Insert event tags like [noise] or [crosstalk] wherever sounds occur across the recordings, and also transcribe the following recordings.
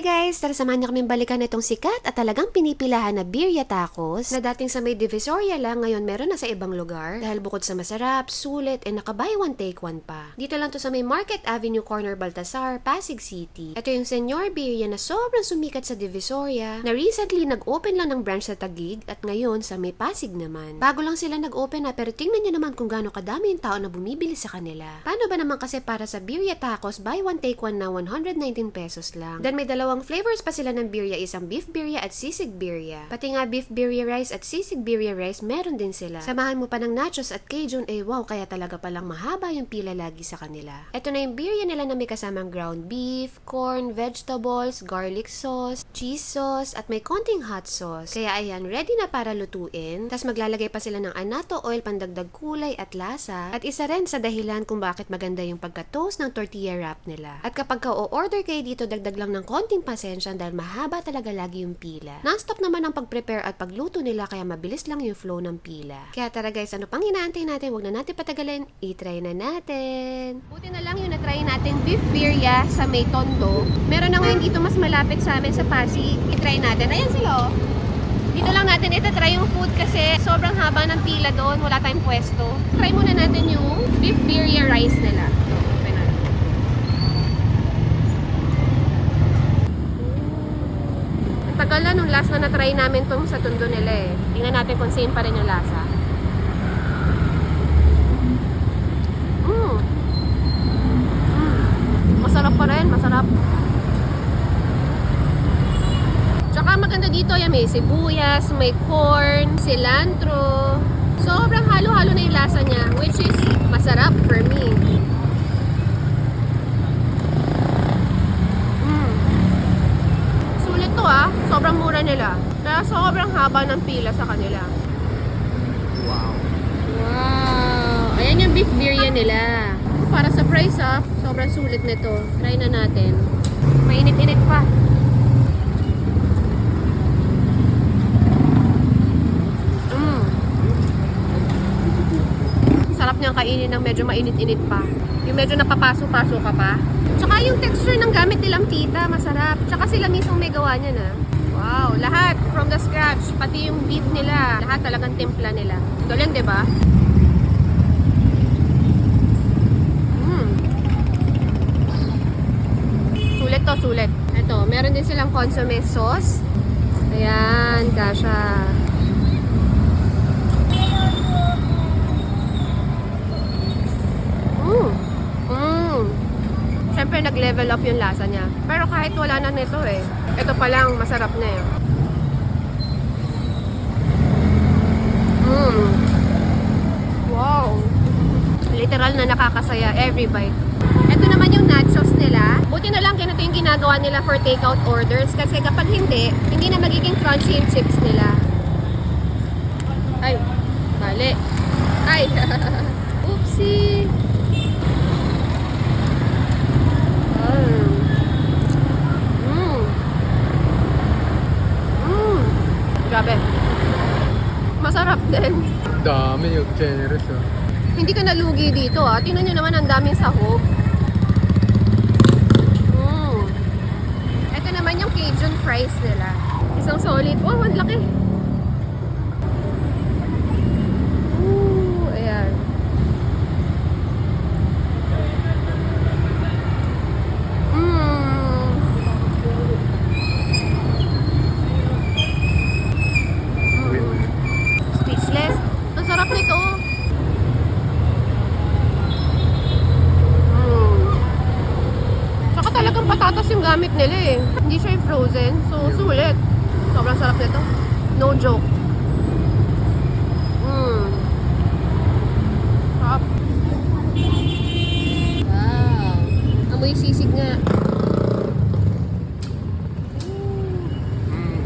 Guys! Tara samahan niyo kami balikan itong sikat at talagang pinipilahan na birria tacos na dating sa may Divisoria lang ngayon meron na sa ibang lugar dahil bukod sa masarap, sulit, and nakabuy one take one pa. Dito lang to sa may Market Avenue Corner Baltasar, Pasig City. Ito yung Senyor Birria na sobrang sumikat sa Divisoria na recently nag-open lang ng branch sa Taguig at ngayon sa may Pasig naman. Bago lang sila nag-open na pero tingnan niyo naman kung gaano kadami yung tao na bumibili sa kanila. Paano ba naman kasi para sa birria tacos buy one take one na 119 pesos lang. Then may dalawang flavors pa sila ng birria, isang beef birria at sisig birria. Pati nga beef birria rice at sisig birria rice, meron din sila. Samahan mo pa ng nachos at Cajun, eh wow, kaya talaga palang mahaba yung pila lagi sa kanila. Ito na yung birria nila na may kasamang ground beef, corn, vegetables, garlic sauce, cheese sauce, at may konting hot sauce. Kaya ayan, ready na para lutuin. Tapos maglalagay pa sila ng anato oil pandagdag kulay at lasa. At isa rin sa dahilan kung bakit maganda yung pagka-toast ng tortilla wrap nila. At kapag ka o-order kayo dito, dagdag lang ng konting pasensya dahil mahaba talaga lagi yung pila. Non-stop naman ang pag-prepare at pagluto nila kaya mabilis lang yung flow ng pila. Kaya tara guys, ano pang inaantay natin? Huwag na natin patagalin. I-try na natin. Buti na lang yung na-try natin beef birria sa may tondo. Meron na ngayon dito mas malapit sa amin sa Pasig. I-try natin. Ayan sila oh. Dito lang natin ito try yung food kasi sobrang haba ng pila doon. Wala tayong pwesto. Try muna natin yung beef birria rice nila. Na nung last na na-try namin tong sa tundo nila eh. Tingnan natin kung same pa rin yung lasa. Mm. Mm. Masarap pa rin, masarap. Tsaka maganda dito yan, may sibuyas, may corn, cilantro. Sobrang halo-halo na yung lasa niya, which is masarap for me. Mm. Sulit to ah, sobrang mura nila. Kaya sobrang haba ng pila sa kanila. Wow. Wow! Ayan yung beef birria nila. Para sa price ah, sobrang sulit nito. Try na natin. Mainit-init pa. Mm. Sarap niyang kainin ng medyo mainit-init pa. Yung medyo napapaso-paso ka pa. Tsaka yung texture ng gamit nilang pita, masarap. Tsaka sila mismo may gawa niya na. Wow, lahat from the scratch, pati yung beef nila, lahat talagang timpla nila. Galing, 'di ba? Mm. Sulit to, sulit. Ito, meron din silang consomme sauce. Ayan, kasha. Mm. Mm. Siyempre, nag-level up yung lasa niya. Pero kahit wala na nito eh. Ito pa lang, masarap na eh. Mm. Wow. Literal na nakakasaya every bite. Ito naman yung nachos nila. Buti na lang ganito yung ginagawa nila for takeout orders kasi kapag hindi, hindi na magiging crunchy yung chips nila. Ay, mali. Ay, [laughs] oopsie. Mm. Mm. Mm. Grabe. Masarap din. Dami yung generous ah. Hindi ka nalugi dito ah. Tingnan nyo naman ang daming sahog. Mm. Ito naman yung Cajun fries nila. Isang solid. Wow, ang laki. Ooh, ayan. Mm. Win. Speechless. Ang sarap nito. Mm. Saka talagang patatas yung gamit nila eh. Hindi siya yung frozen. So, sulit. Sobrang sarap nito. No joke. Mm. Sarap. Wow. Amoy sisig nga. Mm.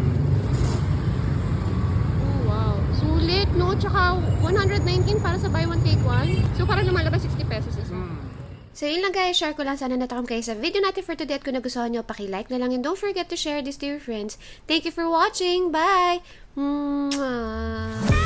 Oh, wow. Sulit, no? Tsaka 119 para sa buy one take one. So, parang lumalabas 60 pesos isa. Mm. So yun lang guys, share ko lang sana natakam kayo sa video natin for today at kung nagustuhan nyo, paki-like na lang and don't forget to share this to your friends. Thank you for watching! Bye! Mwah!